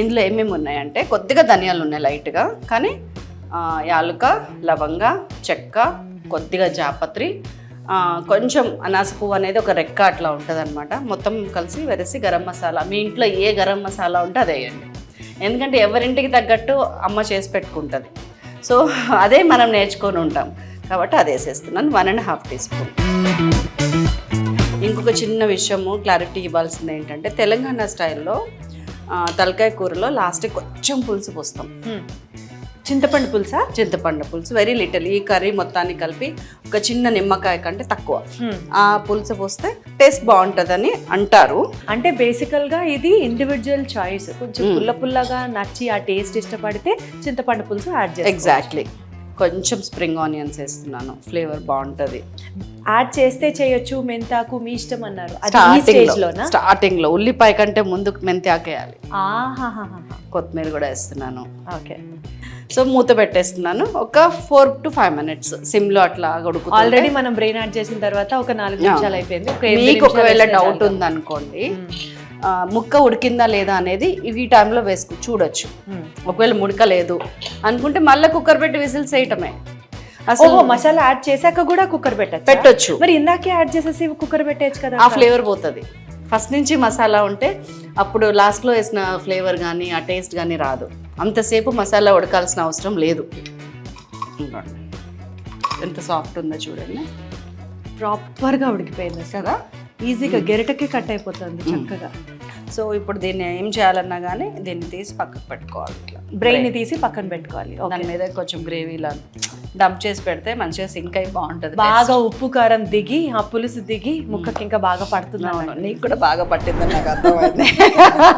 ఇందులో ఏమేమి ఉన్నాయంటే కొద్దిగా ధనియాలు ఉన్నాయి లైట్గా కానీ యాలుక లవంగ చెక్క కొద్దిగా జాపత్రి కొంచెం అనాస పువ్వు అనేది ఒక రెక్క అట్లా ఉంటుంది మొత్తం కలిసి వెరసి గరం మసాలా మీ ఇంట్లో ఏ గరం మసాలా ఉంటే అదే వేయండి. ఎందుకంటే ఎవరింటికి తగ్గట్టు అమ్మ చేసి పెట్టుకుంటుంది. సో అదే మనం నేర్చుకొని ఉంటాం. కాబట్టి అది వేసేస్తున్నాను. One and half teaspoon. ఇంకొక చిన్న విషయము క్లారిటీ ఇవ్వాల్సింది ఏంటంటే తెలంగాణ స్టైల్లో తలకాయ కూరలో లాస్ట్ కొంచెం పులుసు పోస్తాం. చింతపండు పులుసా? చింతపండు పులుసు. వెరీ లిటిల్ ఈ కర్రీ మొత్తాన్ని కలిపి ఒక చిన్న నిమ్మకాయ కంటే తక్కువ. ఆ పులుసు పోస్తే టేస్ట్ బాగుంటుందని అంటారు. అంటే బేసికల్గా ఇది ఇండివిజువల్ చాయిస్ కొంచెం. పుల్ల పుల్లగా నచ్చి ఆ టేస్ట్ ఇష్టపడితే చింతపండు పులుసు యాడ్ చేస్తాం ఎగ్జాక్ట్లీ కొంచెం స్ప్రింగ్ ఆనియన్స్ వేస్తున్నాను. ఫ్లేవర్ బాగుంటుంది. యాడ్ చేస్తే చేయొచ్చు మెంతాకు మీ ఇష్టం అన్నారు. స్టార్టింగ్లో ఉల్లిపాయ కంటే ముందు మెంతి ఆకేయాలి ఆహాహాహా. కొత్తిమీర కూడా వేస్తున్నాను. ఓకే. సో మూత పెట్టేస్తున్నాను. ఒక ఫోర్ టు ఫైవ్ మినిట్స్ సిమ్లో అట్లా ఉడుకుతుంది ఆల్రెడీ మనం బ్రెయిన్ యాడ్ చేసిన తర్వాత ఒక నాలుగు నిమిషాలు అయిపోయింది. మీకు ఒకవేళ డౌట్. ఉందనుకోండి. ముక్క ఉడికిందా లేదా అనేది ఈ టైంలో వేసుకు చూడొచ్చు. ఒకవేళ ముడకలేదు అనుకుంటే మళ్ళీ కుక్కర్ పెట్టి విజిల్స్ వేయటమే అసలు మసాలా యాడ్ చేశాక కూడా కుక్కర్ పెట్టచ్చు? పెట్టొచ్చు. మరి ఇందాకే యాడ్ చేసేసి కుక్కర్ పెట్టేయచ్చు కదా ఆ ఫ్లేవర్ పోతుంది. ఫస్ట్ నుంచి మసాలా ఉంటే అప్పుడు లాస్ట్లో వేసిన ఫ్లేవర్ కానీ ఆ టేస్ట్ కానీ రాదు. అంతసేపు మసాలా ఉడకాల్సిన అవసరం లేదు. ఎంత సాఫ్ట్ ఉందో చూడండి. ప్రాపర్గా ఉడికిపోయింది కదా? ఈజీగా గెరటకి కట్ అయిపోతుంది చక్కగా. సో ఇప్పుడు దీన్ని ఏం చేయాలన్నా కానీ దీన్ని తీసి పక్కకు పెట్టుకోవాలి ఇట్లా. బ్రెయిన్ తీసి పక్కన పెట్టుకోవాలి. దాని మీద కొంచెం గ్రేవీలా డంప్ చేసి పెడితే మంచిగా సింక్ అయి బాగుంటుంది. బాగా ఉప్పు కారం దిగి ఆ పులుసు దిగి ముక్కకి ఇంకా బాగా పడుతుంది నీకు కూడా బాగా పట్టిందని నాకు అర్థమైంది.